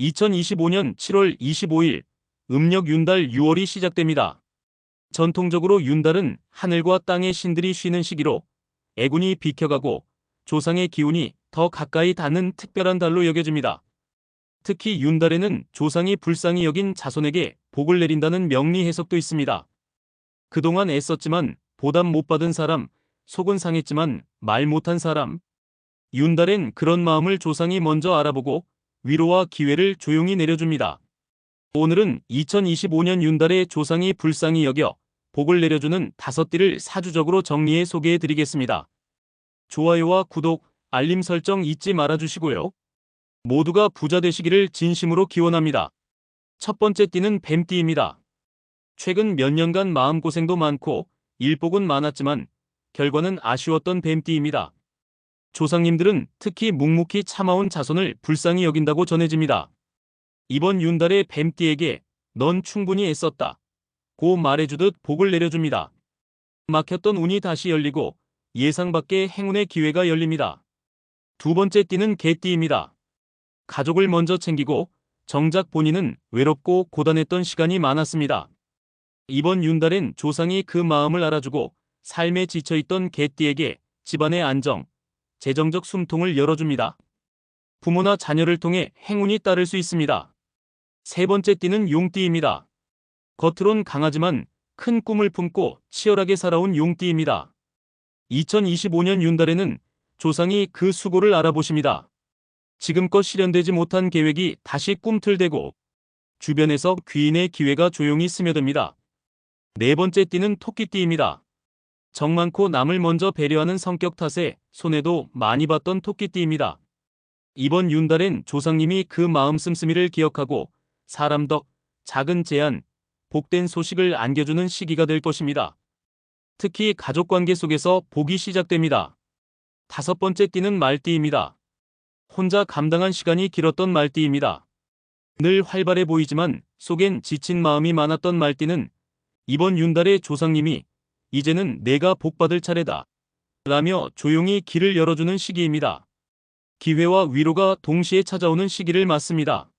2025년 7월 25일 음력 윤달 6월이 시작됩니다. 전통적으로 윤달은 하늘과 땅의 신들이 쉬는 시기로 애군이 비켜가고 조상의 기운이 더 가까이 닿는 특별한 달로 여겨집니다. 특히 윤달에는 조상이 불쌍히 여긴 자손에게 복을 내린다는 명리 해석도 있습니다. 그동안 애썼지만 보답 못 받은 사람, 속은 상했지만 말 못한 사람. 윤달엔 그런 마음을 조상이 먼저 알아보고 위로와 기회를 조용히 내려줍니다. 오늘은 2025년 윤달에 조상이 불쌍히 여겨 복을 내려주는 다섯 띠를 사주적으로 정리해 소개해 드리겠습니다. 좋아요와 구독, 알림 설정 잊지 말아주시고요. 모두가 부자 되시기를 진심으로 기원합니다. 첫 번째 띠는 뱀띠입니다. 최근 몇 년간 마음고생도 많고 일복은 많았지만 결과는 아쉬웠던 뱀띠입니다. 조상님들은 특히 묵묵히 참아온 자손을 불쌍히 여긴다고 전해집니다. 이번 윤달의 뱀띠에게 넌 충분히 애썼다. 고 말해주듯 복을 내려줍니다. 막혔던 운이 다시 열리고 예상 밖의 행운의 기회가 열립니다. 두 번째 띠는 개띠입니다. 가족을 먼저 챙기고 정작 본인은 외롭고 고단했던 시간이 많았습니다. 이번 윤달엔 조상이 그 마음을 알아주고 삶에 지쳐있던 개띠에게 집안의 안정, 재정적 숨통을 열어줍니다. 부모나 자녀를 통해 행운이 따를 수 있습니다. 세 번째 띠는 용띠입니다. 겉으론 강하지만 큰 꿈을 품고 치열하게 살아온 용띠입니다. 2025년 윤달에는 조상이 그 수고를 알아보십니다. 지금껏 실현되지 못한 계획이 다시 꿈틀대고 주변에서 귀인의 기회가 조용히 스며듭니다. 네 번째 띠는 토끼띠입니다. 정 많고 남을 먼저 배려하는 성격 탓에 손해도 많이 봤던 토끼띠입니다. 이번 윤달엔 조상님이 그 마음 씀씀이를 기억하고 사람 덕, 작은 제안, 복된 소식을 안겨주는 시기가 될 것입니다. 특히 가족관계 속에서 복이 시작됩니다. 다섯 번째 띠는 말띠입니다. 혼자 감당한 시간이 길었던 말띠입니다. 늘 활발해 보이지만 속엔 지친 마음이 많았던 말띠는 이번 윤달의 조상님이 이제는 내가 복받을 차례다. 라며 조용히 길을 열어주는 시기입니다. 기회와 위로가 동시에 찾아오는 시기를 맞습니다.